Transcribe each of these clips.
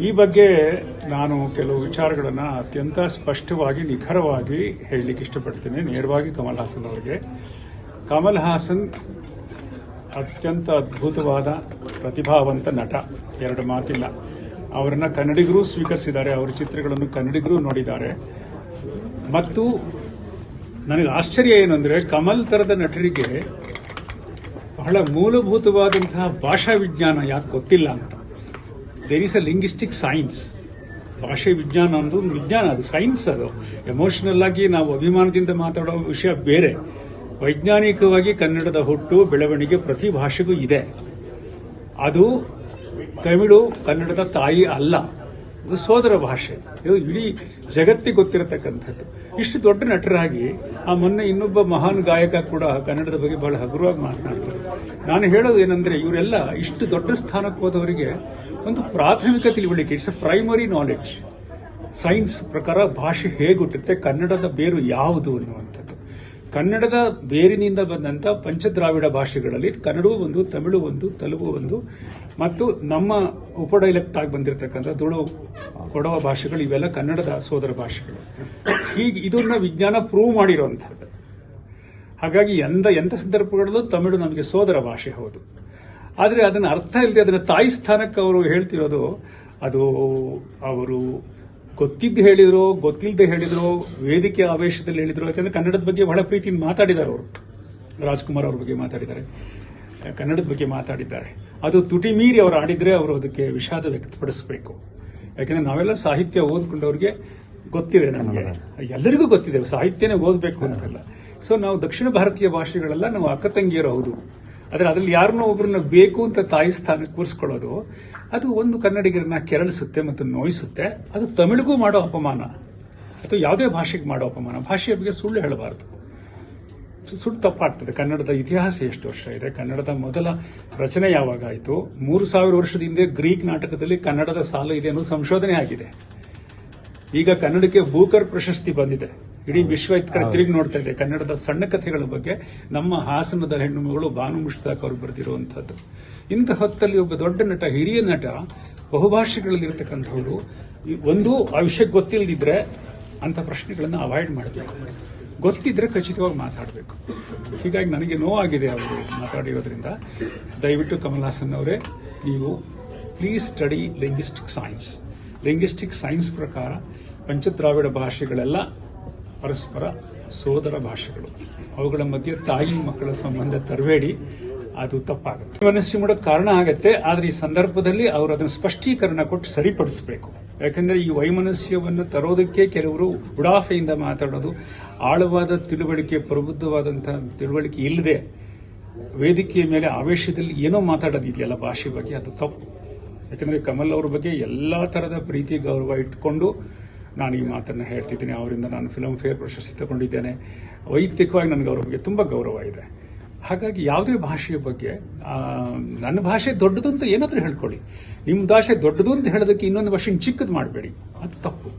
ಈ ಬಗ್ಗೆ ನಾನು ಕೆಲವು ವಿಚಾರಗಳನ್ನು ಅತ್ಯಂತ ಸ್ಪಷ್ಟವಾಗಿ, ನಿಖರವಾಗಿ ಹೇಳಲಿಕ್ಕೆ ಇಷ್ಟಪಡ್ತೇನೆ. ನೇರವಾಗಿ ಕಮಲ್ ಹಾಸನ್ ಅವರಿಗೆ. ಕಮಲ್ ಹಾಸನ್ ಅತ್ಯಂತ ಅದ್ಭುತವಾದ ಪ್ರತಿಭಾವಂತ ನಟ. ಎರಡು ಮಾತಿಲ್ಲ. ಅವರನ್ನ ಕನ್ನಡಿಗರು ಸ್ವೀಕರಿಸಿದ್ದಾರೆ. ಅವರ ಚಿತ್ರಗಳನ್ನು ಕನ್ನಡಿಗರು ನೋಡಿದ್ದಾರೆ. ಮತ್ತು ನನಗೆ ಆಶ್ಚರ್ಯ ಏನಂದರೆ, ಕಮಲ್ ತರದ ನಟರಿಗೆ ಬಹಳ ಮೂಲಭೂತವಾದಂತಹ ಭಾಷಾ ವಿಜ್ಞಾನ ಯಾಕೆ ಗೊತ್ತಿಲ್ಲ ಅಂತ. There is a linguistic science ಭಾಷೆ ವಿಜ್ಞಾನ ಅನ್ನೋದು ಒಂದು ವಿಜ್ಞಾನ, ಅದು ಸೈನ್ಸ್ ಅದು. ಎಮೋಷನಲ್ ಆಗಿ ನಾವು ಅಭಿಮಾನದಿಂದ ಮಾತಾಡೋ ವಿಷಯ ಬೇರೆ. ವೈಜ್ಞಾನಿಕವಾಗಿ ಕನ್ನಡದ ಹುಟ್ಟು, ಬೆಳವಣಿಗೆ ಪ್ರತಿ ಭಾಷೆಗೂ ಇದೆ. ಅದು ತಮಿಳು, ಕನ್ನಡದ ತಾಯಿ ಅಲ್ಲ. ಅದು ಸೋದರ ಭಾಷೆ. ಇದು ಇಡೀ ಜಗತ್ತಿಗೆ ಗೊತ್ತಿರತಕ್ಕಂಥದ್ದು. ಇಷ್ಟು ದೊಡ್ಡ ನಟರಾಗಿ, ಆ ಮೊನ್ನೆ ಇನ್ನೊಬ್ಬ ಮಹಾನ್ ಗಾಯಕ ಕೂಡ ಕನ್ನಡದ ಬಗ್ಗೆ ಬಹಳ ಹಗುರವಾಗಿ ಮಾತನಾಡ್ತಾರೆ. ನಾನು ಹೇಳೋದು ಏನಂದ್ರೆ, ಇವರೆಲ್ಲ ಇಷ್ಟು ದೊಡ್ಡ ಸ್ಥಾನಕ್ಕೆ ಹೋದವರಿಗೆ ಒಂದು ಪ್ರಾಥಮಿಕ ತಿಳುವಳಿಕೆ it's a primary knowledge science ಪ್ರಕಾರ ಭಾಷೆ ಹೇಗೆ ಹುಟ್ಟುತ್ತೆ ಕನ್ನಡದ ಬೇರು ಯಾವುದು ಅನ್ನುವಂಥದ್ದು. ಕನ್ನಡದ ಬೇರಿನಿಂದ ಬಂದಂಥ ಪಂಚದ್ರಾವಿಡ ಭಾಷೆಗಳಲ್ಲಿ ಕನ್ನಡವೂ ಒಂದು, ತಮಿಳು ಒಂದು, ತೆಲುಗು ಒಂದು, ಮತ್ತು ನಮ್ಮ ಉಪಡೈಲೆಕ್ಟ್ ಆಗಿ ಬಂದಿರತಕ್ಕಂಥ ದುಳು ಕೊಡವ ಭಾಷೆಗಳು, ಇವೆಲ್ಲ ಕನ್ನಡದ ಸೋದರ ಭಾಷೆಗಳು. ಹೀಗೆ ಇದನ್ನ ವಿಜ್ಞಾನ ಪ್ರೂವ್ ಮಾಡಿರುವಂಥದ್ದು. ಹಾಗಾಗಿ ಎಂದ ಎಂಥ ಸಂದರ್ಭಗಳಲ್ಲೂ ತಮಿಳು ನಮಗೆ ಸೋದರ ಭಾಷೆ ಹೌದು. ಆದರೆ ಅದನ್ನ ಅರ್ಥ ಇಲ್ಲದೆ ಅದನ್ನು ತಾಯಿ ಸ್ಥಾನಕ್ಕೆ ಅವರು ಹೇಳ್ತಿರೋದು, ಅದು ಅವರು ಗೊತ್ತಿದ್ದು ಹೇಳಿದ್ರು ಗೊತ್ತಿಲ್ಲದೆ ಹೇಳಿದ್ರು, ವೇದಿಕೆ ಆವೇಶದಲ್ಲಿ ಹೇಳಿದ್ರು, ಯಾಕಂದರೆ ಕನ್ನಡದ ಬಗ್ಗೆ ಬಹಳ ಪ್ರೀತಿಯಿಂದ ಮಾತಾಡಿದ್ದಾರೆ ಅವರು. ರಾಜ್ಕುಮಾರ್ ಅವ್ರ ಬಗ್ಗೆ ಮಾತಾಡಿದ್ದಾರೆ. ಕನ್ನಡದ ಬಗ್ಗೆ ಮಾತಾಡಿದ್ದಾರೆ. ಅದು ತುಟಿ ಮೀರಿ ಅವರು ಆಡಿದ್ರೆ ಅವರು ಅದಕ್ಕೆ ವಿಷಾದ ವ್ಯಕ್ತಪಡಿಸಬೇಕು. ಯಾಕಂದ್ರೆ ನಾವೆಲ್ಲ ಸಾಹಿತ್ಯ ಓದ್ಕೊಂಡವ್ರಿಗೆ ಗೊತ್ತಿದೆ ನಮಗೆ. ಎಲ್ಲರಿಗೂ ಗೊತ್ತಿದೆ, ಸಾಹಿತ್ಯನೇ ಓದಬೇಕು ಅಂತಲ್ಲ. ಸೊ ನಾವು ದಕ್ಷಿಣ ಭಾರತೀಯ ಭಾಷೆಗಳೆಲ್ಲ, ನಾವು ಅಕ್ಕ ತಂಗಿಯರು ಹೌದು. ಆದರೆ ಅದ್ರಲ್ಲಿ ಯಾರನ್ನೋ ಒಬ್ಬರನ್ನ ಬೇಕು ಅಂತ ತಾಯಿ ಸ್ಥಾನಕ್ಕೆ ಕೂರಿಸ್ಕೊಳ್ಳೋದು, ಅದು ಒಂದು ಕನ್ನಡಿಗರನ್ನ ಕೆರಳಿಸುತ್ತೆ ಮತ್ತು ನೋಯಿಸುತ್ತೆ. ಅದು ತಮಿಳಿಗೂ ಮಾಡೋ ಅಪಮಾನ. ಅಥವಾ ಯಾವುದೇ ಭಾಷೆಗೆ ಮಾಡೋ ಅಪಮಾನ. ಭಾಷೆಯ ಬಗ್ಗೆ ಸುಳ್ಳು ಹೇಳಬಾರ್ದು. ಸುಳ್ಳು ತಪ್ಪಾಗ್ತದೆ. ಕನ್ನಡದ ಇತಿಹಾಸ ಎಷ್ಟು ವರ್ಷ ಇದೆ? ಕನ್ನಡದ ಮೊದಲ ರಚನೆ ಯಾವಾಗ ಆಯಿತು? ಮೂರು ಸಾವಿರ ವರ್ಷದ ಹಿಂದೆ ಗ್ರೀಕ್ ನಾಟಕದಲ್ಲಿ ಕನ್ನಡದ ಸಾಲು ಇದೆ ಅನ್ನೋದು ಸಂಶೋಧನೆ ಆಗಿದೆ. ಈಗ ಕನ್ನಡಕ್ಕೆ ಬೂಕರ್ ಪ್ರಶಸ್ತಿ ಬಂದಿದೆ. ಇಡೀ ವಿಶ್ವ ಇತ್ ಕಡೆ ತಿರುಗಿ ನೋಡ್ತಾ ಇದೆ. ಕನ್ನಡದ ಸಣ್ಣ ಕಥೆಗಳ ಬಗ್ಗೆ ನಮ್ಮ ಹಾಸನದ ಹೆಣ್ಣು ಮಗಳು ಭಾನು ಮುಷ್ತಾಕ್ ಅವರು ಬರೆದಿರುವಂತಹದ್ದು ಇಂಥ ಹೊತ್ತಲ್ಲಿ ಒಬ್ಬ ದೊಡ್ಡ ನಟ ಹಿರಿಯ ನಟ ಬಹುಭಾಷೆಗಳಲ್ಲಿ ಇರತಕ್ಕಂಥವ್ರು ಒಂದು ಆ ವಿಷಯ ಗೊತ್ತಿಲ್ಲದಿದ್ರೆ ಅಂತ ಪ್ರಶ್ನೆಗಳನ್ನು ಅವಾಯ್ಡ್ ಮಾಡಬೇಕು. ಗೊತ್ತಿದ್ರೆ ಖಚಿತವಾಗಿ ಮಾತಾಡಬೇಕು. ಹೀಗಾಗಿ ನನಗೆ ನೋವಾಗಿದೆ ಅವರು ಮಾತಾಡಿರೋದ್ರಿಂದ. ದಯವಿಟ್ಟು ಕಮಲ್ ಹಾಸನ್ ಅವರೇ ನೀವು please study linguistic science linguistic science ಪ್ರಕಾರ ಪಂಚದ್ರಾವಿಡ ಭಾಷೆಗಳೆಲ್ಲ ಪರಸ್ಪರ ಸೋದರ ಭಾಷೆಗಳು. ಅವುಗಳ ಮಧ್ಯೆ ತಾಯಿ ಮಕ್ಕಳ ಸಂಬಂಧ ತರಬೇಡಿ, ಅದು ತಪ್ಪಾಗುತ್ತೆ. ಮನಸ್ಸು ಮಾಡೋಕೆ ಕಾರಣ ಆಗತ್ತೆ, ಆದರೆ ಈ ಸಂದರ್ಭದಲ್ಲಿ ಅವರು ಅದನ್ನು ಸ್ಪಷ್ಟೀಕರಣ ಕೊಟ್ಟು ಸರಿಪಡಿಸಬೇಕು. ಯಾಕೆಂದರೆ ಈ ವೈಮನಸ್ಯವನ್ನು ತರೋದಕ್ಕೆ ಕೆಲವರು ಉಡಾಫೆಯಿಂದ ಮಾತಾಡೋದು, ಆಳವಾದ ತಿಳುವಳಿಕೆ ಪ್ರಬುದ್ಧವಾದಂಥ ತಿಳುವಳಿಕೆ ಇಲ್ಲದೆ ವೇದಿಕೆಯ ಮೇಲೆ ಆವೇಶದಲ್ಲಿ ಏನೋ ಮಾತಾಡೋದಿದೆಯಲ್ಲ ಭಾಷೆ ಬಗ್ಗೆ, ಅದು ತಪ್ಪು. ಯಾಕಂದ್ರೆ ಕಮಲ್ ಅವ್ರ ಬಗ್ಗೆ ಎಲ್ಲ ಥರದ ಪ್ರೀತಿ, ಗೌರವ ಇಟ್ಕೊಂಡು ನಾನು ಈ ಮಾತನ್ನು ಹೇಳ್ತಿದ್ದೀನಿ. ಅವರಿಂದ ನಾನು ಫಿಲಮ್ ಫೇರ್ ಪ್ರಶಸ್ತಿ ತಗೊಂಡಿದ್ದೇನೆ. ವೈಯಕ್ತಿಕವಾಗಿ ನನಗೆ ಅವರ ಬಗ್ಗೆ ತುಂಬ ಗೌರವ ಇದೆ. ಹಾಗಾಗಿ ಯಾವುದೇ ಭಾಷೆಯ ಬಗ್ಗೆ ನನ್ನ ಭಾಷೆ ದೊಡ್ಡದು ಅಂತ ಏನಾದರೂ ಹೇಳ್ಕೊಳ್ಳಿ. ನಿಮ್ಮ ಭಾಷೆ ದೊಡ್ಡದು ಅಂತ ಹೇಳೋದಕ್ಕೆ ಇನ್ನೊಂದು ಭಾಷೆ ಚಿಕ್ಕದು ಮಾಡಬೇಡಿ. ಅದು ತಪ್ಪು.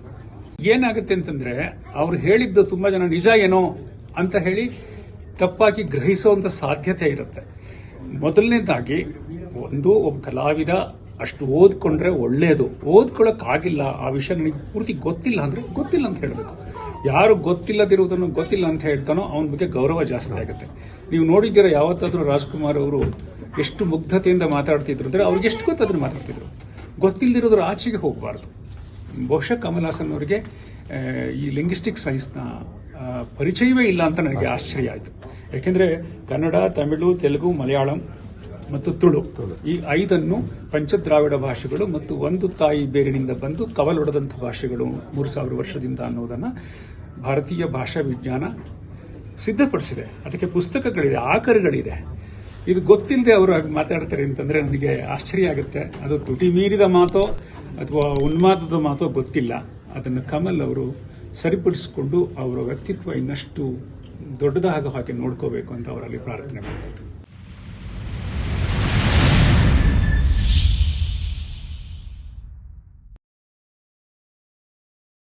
ಏನಾಗುತ್ತೆ ಅಂತಂದರೆ, ಅವ್ರು ಹೇಳಿದ್ದು ತುಂಬ ಜನ ನಿಜ ಏನೋ ಅಂತ ಹೇಳಿ ತಪ್ಪಾಗಿ ಗ್ರಹಿಸುವಂಥ ಸಾಧ್ಯತೆ ಇರುತ್ತೆ. ಮೊದಲನೇದಾಗಿ, ಒಂದು ಒಬ್ಬ ಕಲಾವಿದ ಅಷ್ಟು ಓದ್ಕೊಂಡ್ರೆ ಒಳ್ಳೆಯದು ಓದ್ಕೊಳ್ಳೋಕ್ಕಾಗಿಲ್ಲ ಆಗಿಲ್ಲ. ಆ ವಿಷಯ ನನಗೆ ಪೂರ್ತಿ ಗೊತ್ತಿಲ್ಲ ಅಂದ್ರೆ ಗೊತ್ತಿಲ್ಲ ಅಂತ ಹೇಳಬೇಕು. ಯಾರು ಗೊತ್ತಿಲ್ಲದಿರುವುದನ್ನು ಗೊತ್ತಿಲ್ಲ ಅಂತ ಹೇಳ್ತಾನೋ ಅವನ ಬಗ್ಗೆ ಗೌರವ ಜಾಸ್ತಿ ಆಗುತ್ತೆ. ನೀವು ನೋಡಿದ್ದೀರ ಯಾವತ್ತಾದರೂ ರಾಜ್ಕುಮಾರ್ ಅವರು ಎಷ್ಟು ಮುಗ್ಧತೆಯಿಂದ ಮಾತಾಡ್ತಿದ್ರು ಅಂದ್ರೆ ಅವ್ರಿಗೆ ಎಷ್ಟು ಗೊತ್ತಾದ್ರೂ ಮಾತಾಡ್ತಿದ್ರು. ಗೊತ್ತಿಲ್ಲದಿರೋದ್ರ ಆಚೆಗೆ ಹೋಗಬಾರ್ದು. ಬಹುಶಃ ಕಮಲ್ ಹಾಸನ್ ಅವರಿಗೆ ಈ ಲಿಂಗ್ವಿಸ್ಟಿಕ್ ಸೈನ್ಸ್ನ ಪರಿಚಯವೇ ಇಲ್ಲ ಅಂತ ನನಗೆ ಆಶ್ಚರ್ಯ ಆಯಿತು. ಯಾಕೆಂದರೆ ಕನ್ನಡ ತಮಿಳು ತೆಲುಗು ಮಲಯಾಳಂ ಮತ್ತು ತುಳು. ಈ ಐದನ್ನು ಪಂಚದ್ರಾವಿಡ ಭಾಷೆಗಳು ಮತ್ತು ಒಂದು ತಾಯಿ ಬೇರಿನಿಂದ ಬಂದು ಕವಲೊಡೆದಂಥ ಭಾಷೆಗಳು ಮೂರು ಸಾವಿರ ವರ್ಷದಿಂದ ಅನ್ನೋದನ್ನು ಭಾರತೀಯ ಭಾಷಾ ವಿಜ್ಞಾನ ಸಿದ್ಧಪಡಿಸಿದೆ. ಅದಕ್ಕೆ ಪುಸ್ತಕಗಳಿದೆ ಆಕರಗಳಿದೆ. ಇದು ಗೊತ್ತಿಲ್ಲದೆ ಅವರು ಮಾತಾಡ್ತಾರೆ ಅಂತಂದ್ರೆ ನನಗೆ ಆಶ್ಚರ್ಯ ಆಗುತ್ತೆ. ಅದು ತುಟಿ ಮೀರಿದ ಮಾತೋ ಅಥವಾ ಉನ್ಮಾದದ ಮಾತೋ ಗೊತ್ತಿಲ್ಲ. ಅದನ್ನು ಕಮಲ್ ಅವರು ಸರಿಪಡಿಸಿಕೊಂಡು ಅವರ ವ್ಯಕ್ತಿತ್ವ ಇನ್ನಷ್ಟು ದೊಡ್ಡದಾಗೋ ಹಾಗೆ ನೋಡ್ಕೋಬೇಕು ಅಂತ ಅವರಲ್ಲಿ ಪ್ರಾರ್ಥನೆ ಮಾಡ್ತಾರೆ